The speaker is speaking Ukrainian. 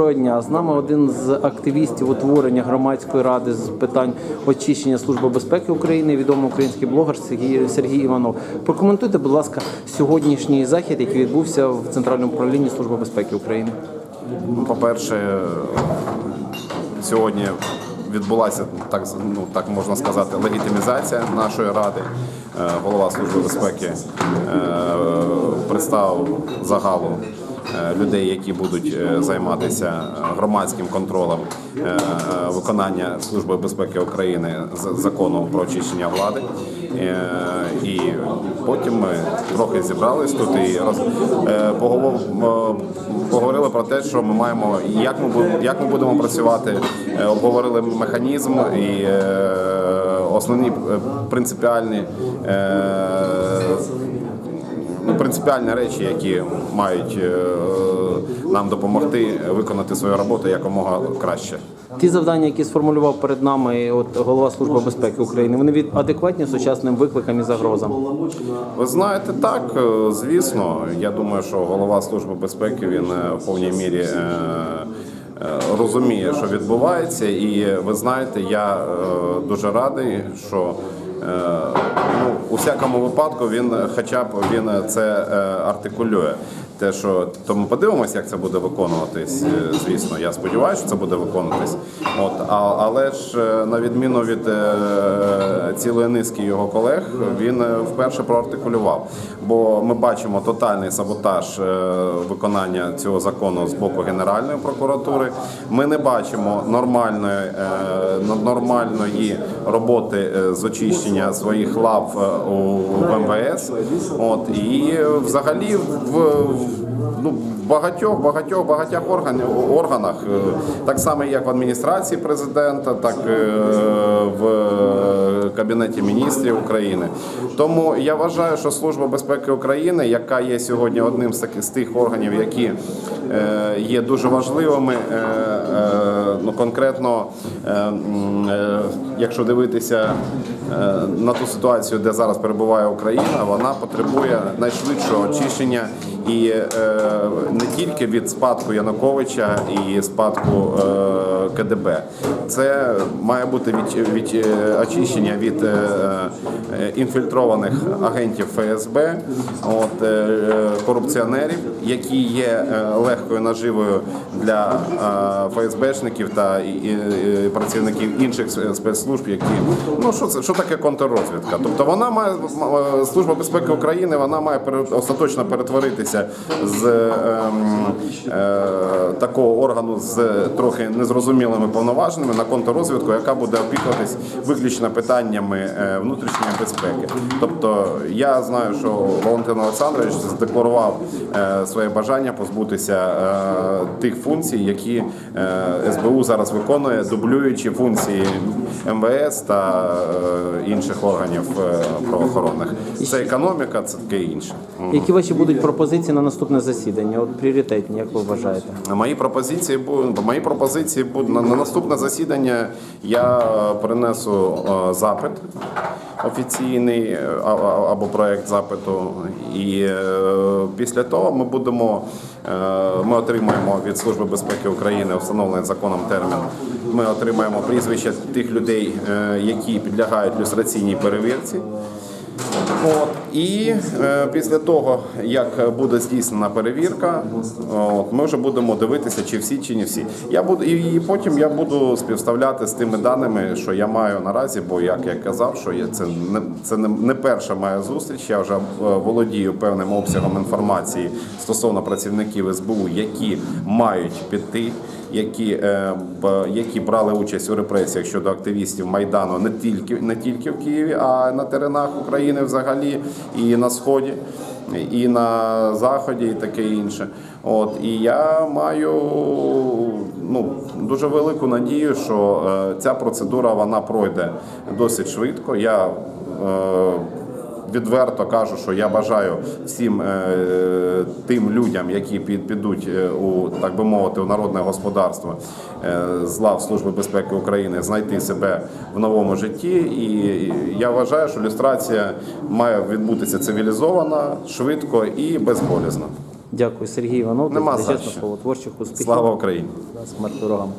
Доброго дня. З нами один з активістів утворення громадської ради з питань очищення Служби безпеки України, відомий український блогер Сергій, Сергій Іванов. Прокоментуйте, будь ласка, сьогоднішній захід, який відбувся в Центральному управлінні Служби безпеки України. Ну, По-перше, сьогодні відбулася так, ну, так можна сказати, легітимізація нашої ради. Е, Голова Служби безпеки е, представив загалу е, людей, які будуть е, займатися громадським контролем е, е, виконання Служби безпеки України закону про очищення влади. Е, І потім ми трохи зібрались тут і е, е, поговорили про те, що ми маємо, як ми бу- як ми будемо працювати. Е, Обговорили механізм і е, основні е, принципіальні. Ну, принципіальні речі, які мають е, нам допомогти виконати свою роботу якомога краще. Ті завдання, які сформулював перед нами от голова Служби безпеки України, вони від адекватні сучасним викликам і загрозам. Ви знаєте, так, е, звісно. Я думаю, що голова Служби безпеки він е, в повній мірі розуміє, що відбувається, і ви знаєте, я дуже радий, що. Е, Ну, у всякому випадку він е, хоча б він це е, артикулює. Те, що то ми подивимося, як це буде виконуватись. е, Звісно, я сподіваюся, що це буде виконуватись. От а, але ж е, на відміну від е, цілої низки його колег, він е, вперше проартикулював. Бо ми бачимо тотальний саботаж виконання цього закону з боку Генеральної прокуратури. Ми не бачимо нормальної, е, нормальної роботи з очищення своїх лав у в МВС. От і взагалі в ну, багатьох, багатьох, багатьох органів, органах, е, так само як в адміністрації президента, так е, в Кабінеті міністрів України. Тому я вважаю, що Служба безпеки України, яка є сьогодні одним з таких з тих органів, які е, є дуже важливими, е, е, ну конкретно, е, е, якщо дивитися е, на ту ситуацію, де зараз перебуває Україна, вона потребує найшвидшого очищення і е, не тільки від спадку Януковича і спадку е, КДБ. Це має бути від, від е, очищення від е, е, інфільтрованих агентів ФСБ, от, е, е, корупціонерів, які є е, легкою наживою для е, ФСБшників та працівників інших спецслужб, які ну що це що таке контррозвідка? Тобто вона має служба безпеки України, вона має остаточно перетворитися з ем, е, такого органу з трохи незрозумілими повноваженнями на контррозвідку, яка буде опікуватись виключно питаннями е, внутрішньої безпеки. Тобто я знаю, що Валентин Олександрович задекларував е, своє бажання позбутися е, тих функцій, які СБУ зараз виконує, дублюючи функції МВС та інших органів правоохоронних. Це економіка, це таке інше. Які ваші будуть пропозиції на наступне засідання? От пріоритетні, як ви вважаєте? Мої пропозиції будуть мої пропозиції будуть на, на наступне засідання. Я принесу е, запит офіційний е, або проект запиту, і е, після того ми будемо. Ми отримаємо від Служби безпеки України встановлений законом термін. Ми отримаємо прізвища тих людей, які підлягають люстраційній перевірці. От і е, після того, як буде здійснена перевірка, от ми вже будемо дивитися, чи всі, чи не всі. Я буду і потім я буду співставляти з тими даними, що я маю наразі. Бо як я казав, що я це не це не, перша моя зустріч. Я вже е, володію певним обсягом інформації стосовно працівників СБУ, які мають піти. Які, е, які брали участь у репресіях щодо активістів майдану не тільки не тільки в Києві, а на теренах України взагалі і на сході, і на заході, і таке інше. От і я маю ну дуже велику надію, що е, ця процедура вона пройде досить швидко. Я е, Відверто кажу, що я бажаю всім е, тим людям, які під- підуть е, у так би мовити у народне господарство е, з лав Служби безпеки України, знайти себе в новому житті. І я вважаю, що люстрація має відбутися цивілізовано, швидко і безболізно. Дякую, Сергій Іванов. Нема за що. слово творчих успіхів. Слава Україні! Смерть ворогам.